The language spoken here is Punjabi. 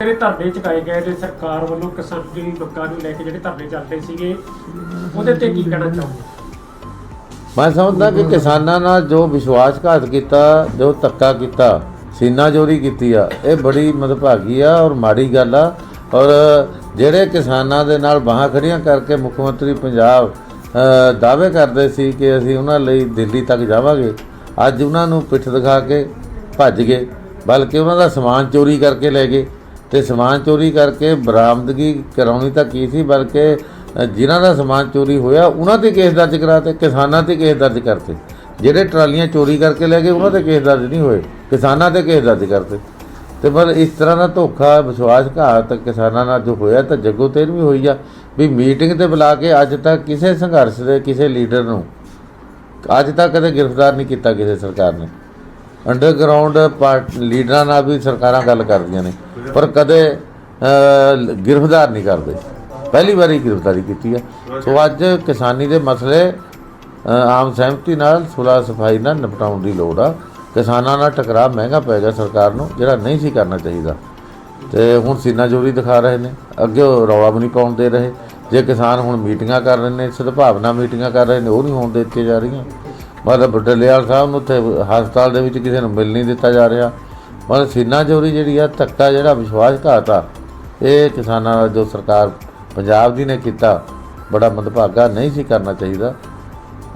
ਜਿਹੜੇ ਧਰਨੇ ਚੁਕਾਏ ਗਏ ਨੇ ਸਰਕਾਰ ਵੱਲੋਂ ਕਿਸਾਨੀ ਮੰਗਾਂ ਨੂੰ ਲੈ ਕੇ ਜਿਹੜੇ ਧਰਨੇ ਚੱਲਦੇ ਸੀਗੇ, ਉਹਦੇ ਤੇ ਕੀ ਕਹਿਣਾ ਚਾਹੋਗੇ? ਮੈਂ ਸਮਝਦਾ ਕਿ ਕਿਸਾਨਾਂ ਨਾਲ ਜੋ ਵਿਸ਼ਵਾਸਘਾਤ ਕੀਤਾ, ਜੋ ਧੱਕਾ ਕੀਤਾ, ਸੀਨਾ ਚੋਰੀ ਕੀਤੀ ਆ, ਇਹ ਬੜੀ ਮਦਭਾਗੀ ਆ ਔਰ ਮਾੜੀ ਗੱਲ ਆ। ਔਰ ਜਿਹੜੇ ਕਿਸਾਨਾਂ ਦੇ ਨਾਲ ਬਾਹਾਂ ਖੜੀਆਂ ਕਰਕੇ ਮੁੱਖ ਮੰਤਰੀ ਪੰਜਾਬ ਦਾਅਵੇ ਕਰਦੇ ਸੀ ਕਿ ਅਸੀਂ ਉਹਨਾਂ ਲਈ ਦਿੱਲੀ ਤੱਕ ਜਾਵਾਂਗੇ, ਅੱਜ ਉਹਨਾਂ ਨੂੰ ਪਿੱਠ ਦਿਖਾ ਕੇ ਭੱਜ ਗਏ, ਬਲਕਿ ਉਹਨਾਂ ਦਾ ਸਮਾਨ ਚੋਰੀ ਕਰਕੇ ਲੈ ਗਏ। ਤੇ ਸਮਾਨ ਚੋਰੀ ਕਰਕੇ ਬਰਾਮਦਗੀ ਕਰਾਉਣੀ ਤਾਂ ਕੀ ਸੀ, ਬਲਕਿ ਜਿਨ੍ਹਾਂ ਦਾ ਸਮਾਨ ਚੋਰੀ ਹੋਇਆ, ਉਹਨਾਂ ਤੇ ਕੇਸ ਦਰਜ ਕਰਾਤੇ, ਕਿਸਾਨਾਂ ਤੇ ਕੇਸ ਦਰਜ ਕਰਤੇ। ਜਿਹੜੇ ਟਰਾਲੀਆਂ ਚੋਰੀ ਕਰਕੇ ਲੈ ਗਏ, ਉਹਨਾਂ ਤੇ ਕੇਸ ਦਰਜ ਨਹੀਂ ਹੋਏ, ਕਿਸਾਨਾਂ ਤੇ ਕੇਸ ਦਰਜ ਕਰਤੇ। ਤੇ ਪਰ ਇਸ ਤਰ੍ਹਾਂ ਦਾ ਧੋਖਾ, ਵਿਸ਼ਵਾਸਘਾਤ ਕਿਸਾਨਾਂ ਨਾਲ ਜੋ ਹੋਇਆ, ਤਾਂ ਜੱਗੋ ਤੇਰ ਵੀ ਹੋਈ ਆ। ਵੀ ਮੀਟਿੰਗ ਤੇ ਬੁਲਾ ਕੇ ਅੱਜ ਤੱਕ ਕਿਸੇ ਸੰਘਰਸ਼ ਦੇ ਕਿਸੇ ਲੀਡਰ ਨੂੰ, ਅੱਜ ਤੱਕ ਕਦੇ ਗ੍ਰਿਫਤਾਰ ਨਹੀਂ ਕੀਤਾ ਕਿਸੇ ਸਰਕਾਰ ਨੇ। ਅੰਡਰਗਰਾਉਂਡ ਪਾਰਟ, ਲੀਡਰਾਂ ਨਾਲ ਵੀ ਸਰਕਾਰਾਂ ਗੱਲ ਕਰਦੀਆਂ ਨੇ। ਪਰ ਕਦੇ ਗ੍ਰਿਫਤਾਰ ਨਹੀਂ ਕਰਦੇ। ਪਹਿਲੀ ਵਾਰੀ ਗ੍ਰਿਫਤਾਰੀ ਕੀਤੀ ਹੈ। ਸੋ ਅੱਜ ਕਿਸਾਨੀ ਦੇ ਮਸਲੇ ਆਮ ਸਹਿਮਤੀ ਨਾਲ ਸੁਲਾ ਸਫ਼ਾਈ ਨਾਲ ਨਿਪਟਾਉਣ ਦੀ ਲੋੜ ਆ। ਕਿਸਾਨਾਂ ਨਾਲ ਟਕਰਾਅ ਮਹਿੰਗਾ ਪੈ ਗਿਆ ਸਰਕਾਰ ਨੂੰ, ਜਿਹੜਾ ਨਹੀਂ ਸੀ ਕਰਨਾ ਚਾਹੀਦਾ। ਤੇ ਹੁਣ ਸੀਨਾ ਜ਼ੋਰੀ ਦਿਖਾ ਰਹੇ ਨੇ। ਅੱਗੇ ਉਹ ਰੌਲਾ ਵੀ ਨਹੀਂ ਪਾਉਣ ਦੇ ਰਹੇ। ਜੇ ਕਿਸਾਨ ਹੁਣ ਮੀਟਿੰਗਾਂ ਕਰ ਰਹੇ ਨੇ, ਸਦਭਾਵਨਾ ਮੀਟਿੰਗਾਂ ਕਰ ਰਹੇ ਨੇ, ਉਹ ਨਹੀਂ ਹੋਣ ਦਿੱਤੀਆਂ ਜਾ ਰਹੀਆਂ। ਮਤਲਬ ਡੱਲੇਵਾਲ ਸਾਹਿਬ ਨੂੰ ਉੱਥੇ ਹਸਪਤਾਲ ਦੇ ਵਿੱਚ ਕਿਸੇ ਨੂੰ ਮਿਲ ਨਹੀਂ ਦਿੱਤਾ ਜਾ ਰਿਹਾ। ਮਤਲਬ ਸੀਨਾ ਚੋਰੀ ਜਿਹੜੀ ਆ, ਧੱਕਾ ਜਿਹੜਾ ਵਿਸ਼ਵਾਸਘਾਤ ਆ, ਇਹ ਕਿਸਾਨਾਂ ਦਾ ਜੋ ਸਰਕਾਰ ਪੰਜਾਬ ਦੀ ਨੇ ਕੀਤਾ, ਬੜਾ ਮੰਦਭਾਗਾ ਨਹੀਂ ਸੀ ਕਰਨਾ ਚਾਹੀਦਾ।